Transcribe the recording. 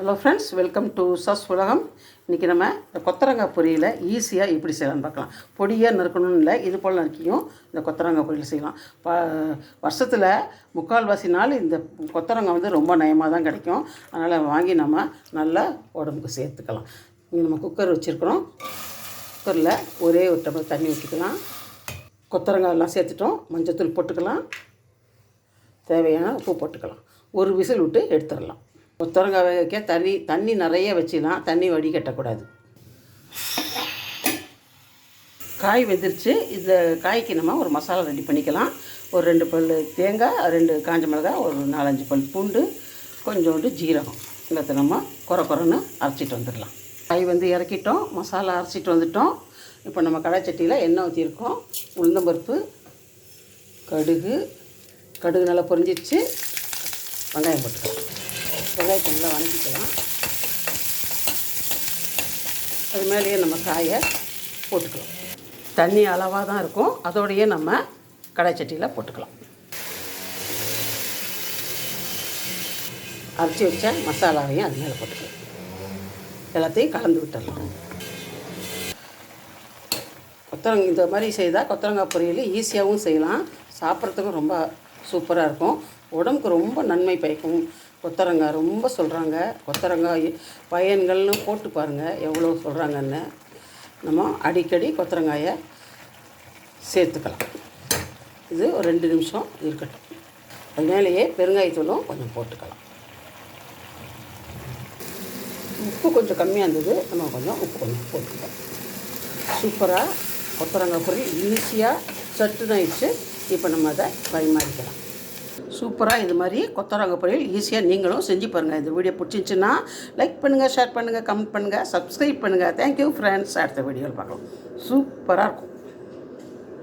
Hello friends welcome to சஸ் உலகம் இன்றைக்கி நம்ம இந்த கொத்தரங்காய் பொரியலை ஈஸியாக எப்படி செய்யலாம்னு பார்க்கலாம். பொடியாக நறுக்கணும்னு இல்லை இது போல் நறுக்கியும் இந்த கொத்தரங்காய் பொரியல் செய்யலாம். ப வருஷத்தில் முக்கால்வாசி நாள் இந்த கொத்தரங்காய் வந்து ரொம்ப நயமாக தான் கிடைக்கும். அதனால் வாங்கி நம்ம நல்லா உடம்புக்கு சேர்த்துக்கலாம். இங்கே நம்ம குக்கர் வச்சுருக்குறோம். குக்கரில் ஒரே ஒரு டம்ளர் தண்ணி ஊற்றிக்கலாம் கொத்தரங்காயெல்லாம் சேர்த்துட்டோம் சேர்த்துட்டோம். மஞ்சத்தூள் போட்டுக்கலாம். தேவையான உப்பு போட்டுக்கலாம். ஒரு விசில் விட்டு எடுத்துடலாம். கொத்தரங்காய் வைக்க தண்ணி தண்ணி நிறைய வச்சிடலாம் தண்ணி வடிகட்டக்கூடாது. காய் வெந்துருச்சு. இந்த காய்க்கு நம்ம ஒரு மசாலா ரெடி பண்ணிக்கலாம். ஒரு ரெண்டு பல் தேங்காய் ரெண்டு காஞ்ச மிளகாய் ஒரு நாலஞ்சு பல் பூண்டு கொஞ்சோண்டு ஜீரகம். எல்லாத்தையும் நம்ம குறை குறைன்னு அரைச்சிட்டு வந்துடலாம். காய் வந்து இறக்கிட்டோம். மசாலா அரைச்சிட்டு வந்துட்டோம். இப்போ நம்ம கடை சட்டியில் எண்ணெய் ஊற்றிருக்கோம் உளுந்தம்பருப்பு கடுகு கடுகு நல்லா பொரிஞ்சிடுச்சு வெங்காயம் போட்டுக்கலாம். வெங்காயத்தை நல்லா வதக்கிக்கலாம். அது மேலேயே நம்ம காயை போட்டுக்கலாம். தண்ணி அளவாக தான் இருக்கும். அதோடையே நம்ம கடை சட்டியில் போட்டுக்கலாம். அரைச்சி வச்ச மசாலாவையும் அது மேலே போட்டுக்கலாம். எல்லாத்தையும் கலந்து விட்டுடலாம். கொத்தரங்க இந்த மாதிரி செய்தால் கொத்தரங்காய் பொரியல் ஈஸியாகவும் செய்யலாம். சாப்பிட்றதுக்கும் ரொம்ப சூப்பராக இருக்கும். உடம்புக்கு ரொம்ப நன்மை பயக்கும். கொத்தரங்காய் ரொம்ப சொல்கிறாங்க கொத்தரங்காய் பயன்கள்னு போட்டு பாருங்கள் எவ்வளோ சொல்கிறாங்கன்னு நம்ம அடிக்கடி கொத்தரங்காயை சேர்த்துக்கலாம். இது ஒரு ரெண்டு நிமிஷம் இருக்கட்டும். அது மேலேயே பெருங்காயத்தூளும் கொஞ்சம் போட்டுக்கலாம். உப்பு கொஞ்சம் கம்மியாக இருந்தது நம்ம கொஞ்சம் உப்பு கொஞ்சம் போட்டுக்கலாம். சூப்பராக கொத்தரங்காய் பொருள் ஈஸியாக சட்டுன்னு ஆயிடுச்சு. இப்போ நம்ம அதை பரிமாறிக்கலாம். சூப்பராக இது மாதிரி கொத்தரங்க பொரியல் ஈஸியாக நீங்களும் செஞ்சு பாருங்கள் இந்த வீடியோ பிடிச்சிருந்துச்சுன்னா லைக் பண்ணுங்கள் ஷேர் பண்ணுங்கள் கமெண்ட் பண்ணுங்கள் சப்ஸ்கிரைப் பண்ணுங்கள் தேங்க்யூ ஃப்ரெண்ட்ஸ் அடுத்த வீடியோவில் பார்க்கலாம். சூப்பராக இருக்கும்.